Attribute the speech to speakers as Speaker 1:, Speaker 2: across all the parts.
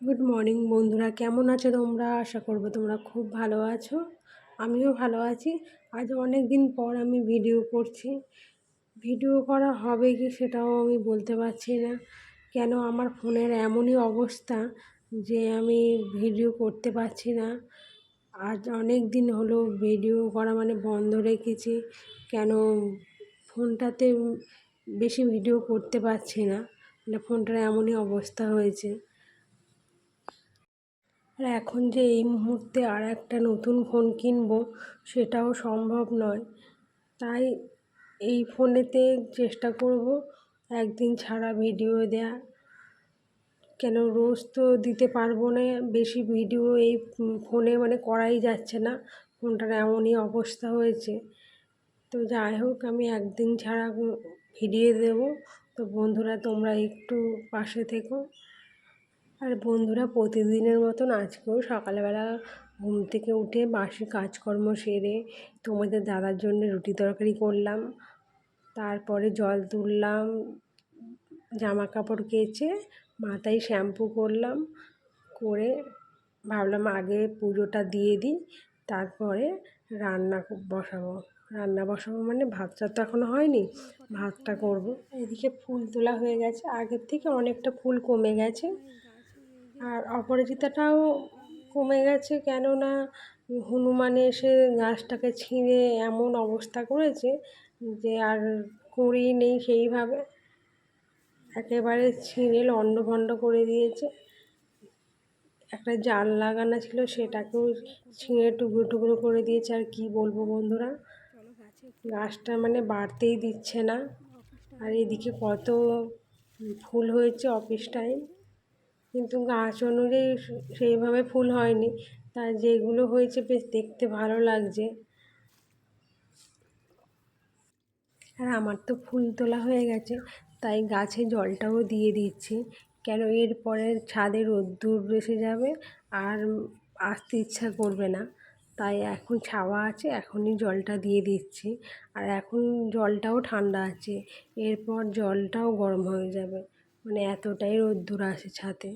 Speaker 1: Good morning বন্ধুরা। কেমন আছো তোমরা? আশা করব তোমরা খুব ভালো আছো। আমিও ভালো আছি। আজ অনেক দিন পর আমি ভিডিও করছি। ভিডিও করা হবে কি সেটাও আমি বলতে পারছি না। কেন আমার ফোনের এমনই অবস্থা যে আমি ভিডিও করতে পারছি না। আজ অনেক দিন হলো ভিডিও করা মানে বন্ধ রেখেছি। কেন ফোনটাতে বেশি ভিডিও করতে পারছি না। মানে ফোনটার এমনই অবস্থা হয়েছে। আর এখন যে এই মুহূর্তে আর একটা নতুন ফোন কিনবো, সেটাও সম্ভব নয়। তাই এই ফোনেতে চেষ্টা করব একদিন ছাড়া ভিডিও দেয়া। কেন রোজ তো দিতে পারব না, বেশি ভিডিও এই ফোনে মানে করাই যাচ্ছে না। ফোনটার এমনই অবস্থা হয়েছে। তো যাই হোক, আমি একদিন ছাড়া ভিডিও দেবো। তো বন্ধুরা, তোমরা একটু পাশে থেকো। আর বন্ধুরা প্রতিদিনের মতন আজকেও সকালবেলা ঘুম থেকে উঠে বাসি কাজকর্ম সেরে তোমাদের দাদার জন্য রুটি তরকারি করলাম। তারপরে জল তুললাম জামা কাপড় কেচে মাথায় শ্যাম্পু করলাম, করে ভাবলাম আগে পুজোটা দিয়ে দিই, তারপরে রান্না বসাবো। রান্না বসাবো মানে ভাতটা তো এখনও হয়নি, ভাতটা করব। এদিকে ফুল তোলা হয়ে গেছে, আগের থেকে অনেকটা ফুল কমে গেছে। আর অপরাজিতাটাও কমে গেছে কেননা হনুমান এসে গাছটাকে ছিঁড়ে এমন অবস্থা করেছে যে আর কুঁড়ি নেই সেইভাবে। একেবারে ছিঁড়ে লণ্ডভণ্ড করে দিয়েছে। একটা জাল লাগানো ছিল সেটাকেও ছিঁড়ে টুকরো টুকরো করে দিয়েছে। আর কি বলব বন্ধুরা, গাছটা মানে বাড়তেই দিচ্ছে না। আর এদিকে কত ফুল হয়েছে অফিস টাইম। কিন্তু গাছ অনুযায়ী সেইভাবে ফুল হয়নি। তা যেগুলো হয়েছে বেশ দেখতে ভালো লাগছে। আর আমার তো ফুল তোলা হয়ে গেছে, তাই গাছে জলটাও দিয়ে দিচ্ছি। কেন এরপরে ছাদে রোদ্দুর এসে যাবে আর আসতে ইচ্ছা করবে না। তাই এখন ছাওয়া আছে, এখনই জলটা দিয়ে দিচ্ছি। আর এখন জলটাও ঠান্ডা আছে, এরপর জলটাও গরম হয়ে যাবে। মানে এতটাই রোদ্দুর আসে ছাদে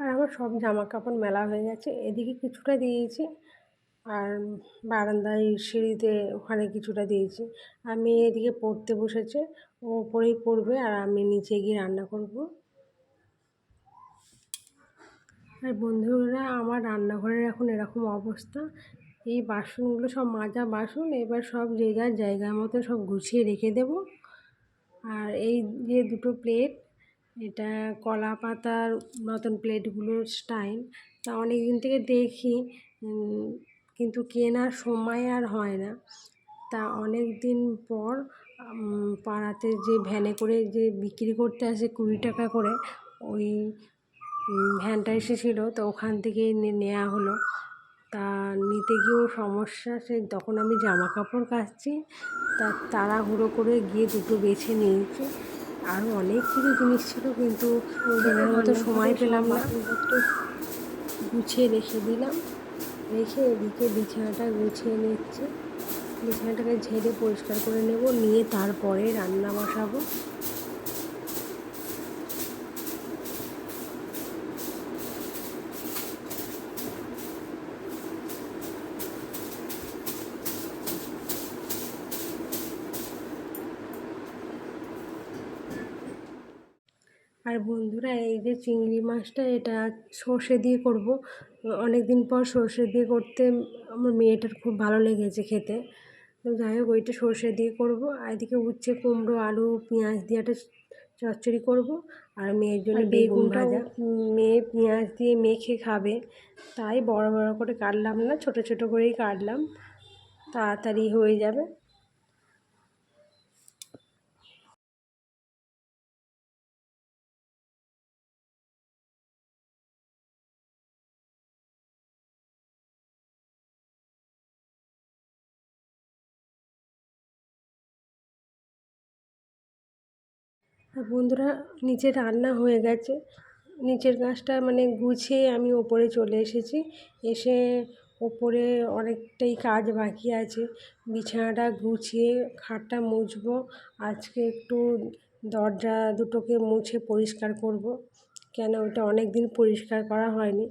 Speaker 1: আর আমার সব জামা কাপড় মেলা হয়ে গেছে। এদিকে কিছুটা দিয়েছি আর বারান্দায় সিঁড়িতে ওখানে কিছুটা দিয়েছি। আর মেয়ে এদিকে পড়তে বসেছে, ও ওপরেই পড়বে আর আমি নিচে গিয়ে রান্না করব। আর বন্ধুরা, আমার রান্নাঘরের এখন এরকম অবস্থা। এই বাসনগুলো সব মাজা বাসন, এবার সব যে যার জায়গার মতো সব গুছিয়ে রেখে দেব। আর এই যে দুটো প্লেট এটা কলা পাতার মতন প্লেটগুলোর স্টাইল। তা অনেক দিন থেকে দেখি কিন্তু কেনার সময় আর হয় না। তা অনেক দিন পর পাড়াতে যে ভ্যানে করে যে বিক্রি করতে আসে কুড়ি টাকা করে, ওই ভ্যানটা এসেছিল। তো ওখান থেকে নেওয়া হলো। তা নিতে গিয়েও সমস্যা, সে তখন আমি জামা কাপড় কাচ্ছি। তা তাড়াহুড়ো করে গিয়ে দুটো বেছে নিয়েছি। আরও অনেক কিছু জিনিস ছিল, কিন্তু কেনার মতো সময় পেলাম না। একটু গুছিয়ে রেখে দিলাম। রেখে এদিকে বিছানাটা গুছিয়ে নিচ্ছে। বিছানাটাকে ঝেড়ে পরিষ্কার করে নেব, নিয়ে তারপরে রান্না বসাবো। আর বন্ধুরা এই যে চিংড়ি মাছটা এটা সর্ষে দিয়ে করব। অনেক দিন পর সর্ষে দিয়ে করতে আমার মেয়েটার খুব ভালো লেগেছে খেতে। তো যাই হোক ওইটা সর্ষে দিয়ে করব। আর এদিকে উচ্ছে কুমড়ো আলু পেঁয়াজ দিয়ে একটা চচ্চড়ি করব। আর মেয়ের জন্য বেগুন ভাজা। মেয়ে পেঁয়াজ দিয়ে মেখে খাবে। তাই বড় বড় করে কাটলাম না ছোট ছোট করেই কাটলাম। তাড়াতাড়ি হয়ে যাবে। আর বন্ধুরা, নিচে রান্না হয়ে গেছে। নিচের গাছটা মানে গুছিয়ে আমি ওপরে চলে এসেছি। এসে ওপরে অনেকটাই কাজ বাকি আছে। বিছানাটা গুছিয়ে খাটটা মুছবো। আজকে একটু দরজা দুটোকে মুছে পরিষ্কার করব। কেন ওটা অনেক দিন পরিষ্কার করা হয়নি।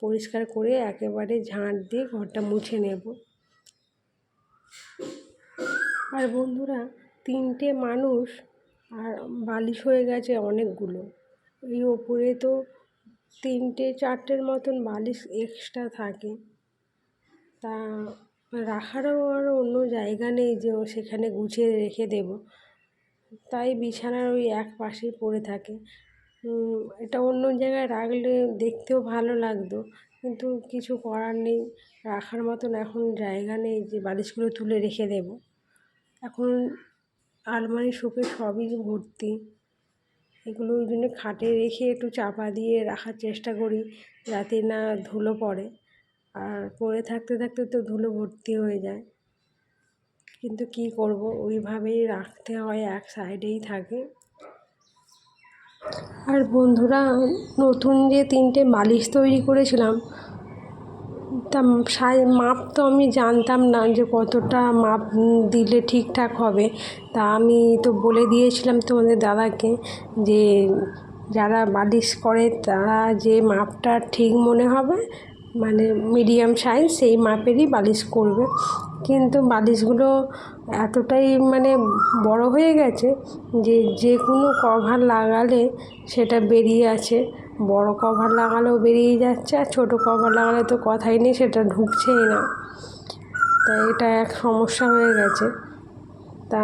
Speaker 1: পরিষ্কার করে একেবারে ঝাঁট দিয়ে ঘরটা মুছে নেব। আর বন্ধুরা, তিনটে মানুষ আর বালিশ হয়ে গেছে অনেকগুলো। এই ওপরে তো তিনটে, চারটের মতন বালিশ এক্সট্রা থাকে। তা রাখারও আর অন্য জায়গা নেই যে সেখানে গুছিয়ে রেখে দেব। তাই বিছানার ওই এক পাশেই পড়ে থাকে। এটা অন্য জায়গায় রাখলে দেখতেও ভালো লাগতো, কিন্তু কিছু করার নেই। রাখার মতন এখন জায়গা নেই যে বালিশগুলো তুলে রেখে দেব। এখন আলমারি, শোকেস সবই ভর্তি। এগুলো ওই জন্য খাটে রেখে একটু চাপা দিয়ে রাখার চেষ্টা করি যাতে না ধুলো পড়ে। আর পড়ে থাকতে থাকতে তো ধুলো ভর্তি হয়ে যায়। কিন্তু কী করব? ওইভাবেই রাখতে হয়, এক সাইডেই থাকে। আর বন্ধুরা, নতুন যে তিনটে বালিশ তৈরি করেছিলাম তা সাই, মাপ তো আমি জানতাম না যে কতটা মাপ দিলে ঠিকঠাক হবে। তা আমি তো বলে দিয়েছিলাম তোমাদের দাদাকে যে যারা বালিশ করে তারা যে মাপটা ঠিক মনে হবে মানে মিডিয়াম সাইজ সেই মাপেরই বালিশ করবে। কিন্তু বালিশগুলো এতটাই মানে বড় হয়ে গেছে যে যে কোনো কভার লাগালে সেটা বেরিয়ে আছে বড় কভার লাগালেও বেরিয়ে যাচ্ছে, আর ছোটো কভার লাগালে তো কথাই নেই, সেটা ঢুকছেই না। তা এটা এক সমস্যা হয়ে গেছে। তা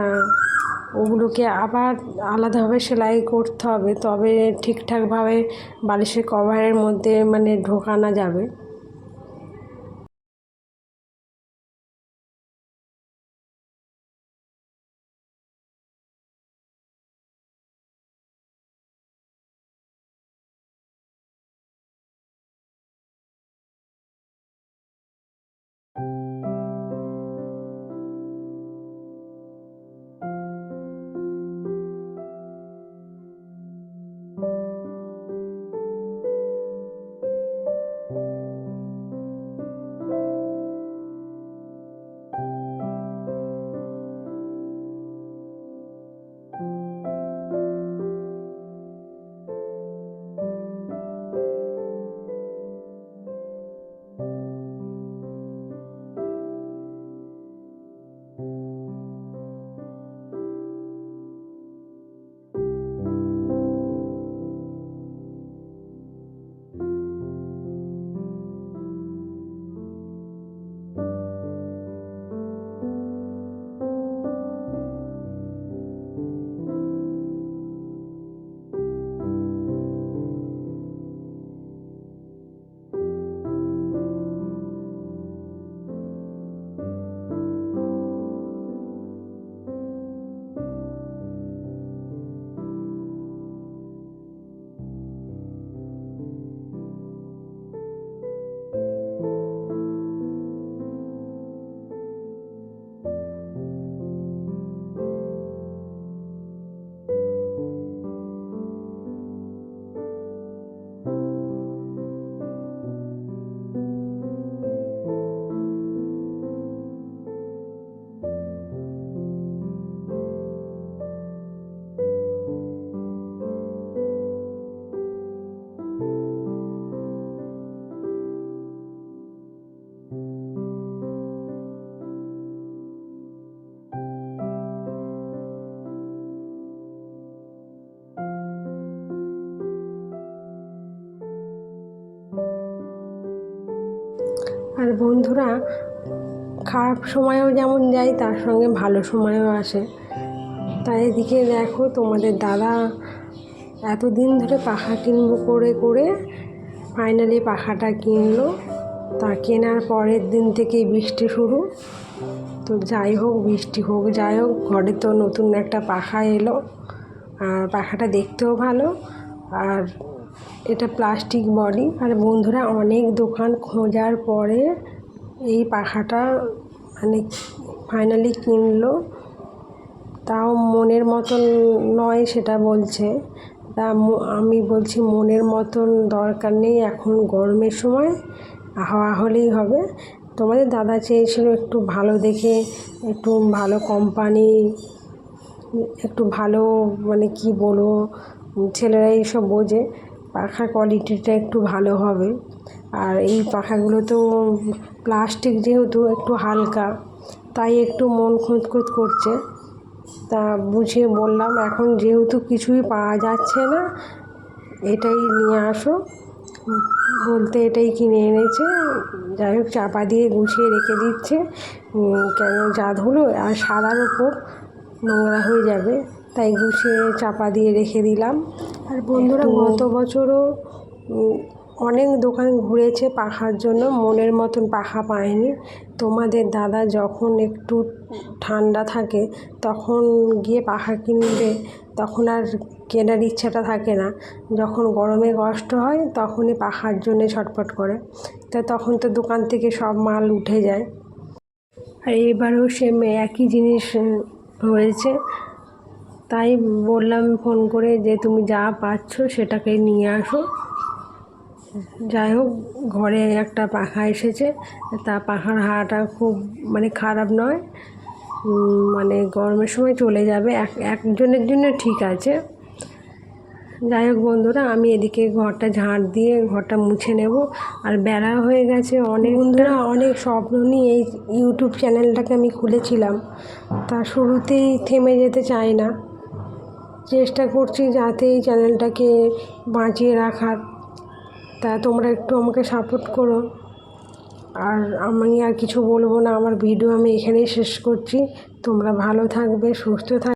Speaker 1: ওগুলোকে আবার আলাদাভাবে সেলাই করতে হবে, তবে ঠিকঠাকভাবে বালিশের কভারের মধ্যে মানে ঢোকানো যাবে। বন্ধুরা খারাপ সময়েও যেমন যায়, তার সঙ্গে ভালো সময়ও আসে। তাই এদিকে দেখো তোমাদের দাদা এতদিন ধরে পাখা কিনবো করে করে ফাইনালি পাখাটা কিনলো। তা কেনার পরের দিন থেকেই বৃষ্টি শুরু। তো যাই হোক, বৃষ্টি হোক, যাই হোক, ঘরে তো নতুন একটা পাখা এলো। আর পাখাটা দেখতেও ভালো। আর এটা প্লাস্টিক বডি। আর বন্ধুরা, অনেক দোকান খোঁজার পরে এই পাখাটা মানে ফাইনালি কিনলো। তাও মনের মতন নয় সেটা বলছে। তা আমি বলছি মনের মতন দরকার নেই এখন গরমের সময়। হাওয়া হলেই হবে। তোমাদের দাদা চেয়েছিল একটু ভালো দেখে, একটু ভালো কোম্পানি একটু ভালো মানে কি বলব, ছেলেরা এইসব বোঝে। পাখার কোয়ালিটিটা একটু ভালো হবে। আর এই পাখাগুলো তো প্লাস্টিক যেহেতু একটু হালকা, তাই একটু মন খুঁতখুত করছে। তা বুঝিয়ে বললাম, এখন যেহেতু কিছুই পাওয়া যাচ্ছে না, এটাই নিয়ে আসো। বলতে এটাই কিনে এনেছে। যাই হোক, চাপা দিয়ে গুছিয়ে রেখে দিচ্ছে। কেন যা ধুলো আর সাদার ওপর নোংরা হয়ে যাবে। তাই গুছিয়ে চাপা দিয়ে রেখে দিলাম। আর বন্ধুরা গত বছরও অনেক দোকান ঘুরেছে পাখার জন্য মনের মতন পাখা পায়নি। তোমাদের দাদা যখন একটু ঠান্ডা থাকে তখন গিয়ে পাখা কিনবে তখন আর কেনার ইচ্ছাটা থাকে না। যখন গরমে কষ্ট হয় তখনই পাখার জন্যে ছটফট করে। তা তখন তো দোকান থেকে সব মাল উঠে যায়। আর এবারেও সেম একই জিনিস হয়েছে। তাই বললাম ফোন করে যে তুমি যা পাচ্ছ সেটাকে নিয়ে আসো। যাই হোক, ঘরে একটা পাখা এসেছে। তা পাখার হাওয়াটা খুব মানে খারাপ নয়। মানে গরমের সময় চলে যাবে। এক, একজনের জন্য ঠিক আছে। যাই হোক বন্ধুরা, আমি এদিকে ঘরটা ঝাঁট দিয়ে ঘরটা মুছে নেব। আর বেড়া হয়ে গেছে অনেক। বন্ধুরা, অনেক স্বপ্ন নিয়ে এই ইউটিউব চ্যানেলটাকে আমি খুলেছিলাম। তা শুরুতেই থেমে যেতে চাই না। চেষ্টা করছি যাতে এই চ্যানেলটাকে বাঁচিয়ে রাখার। তা তোমরা একটু আমাকে সাপোর্ট করো। আর আমি আর কিছু বলব না, আমার ভিডিও আমি এখানেই শেষ করছি। তোমরা ভালো থাকবে, সুস্থ থাকবে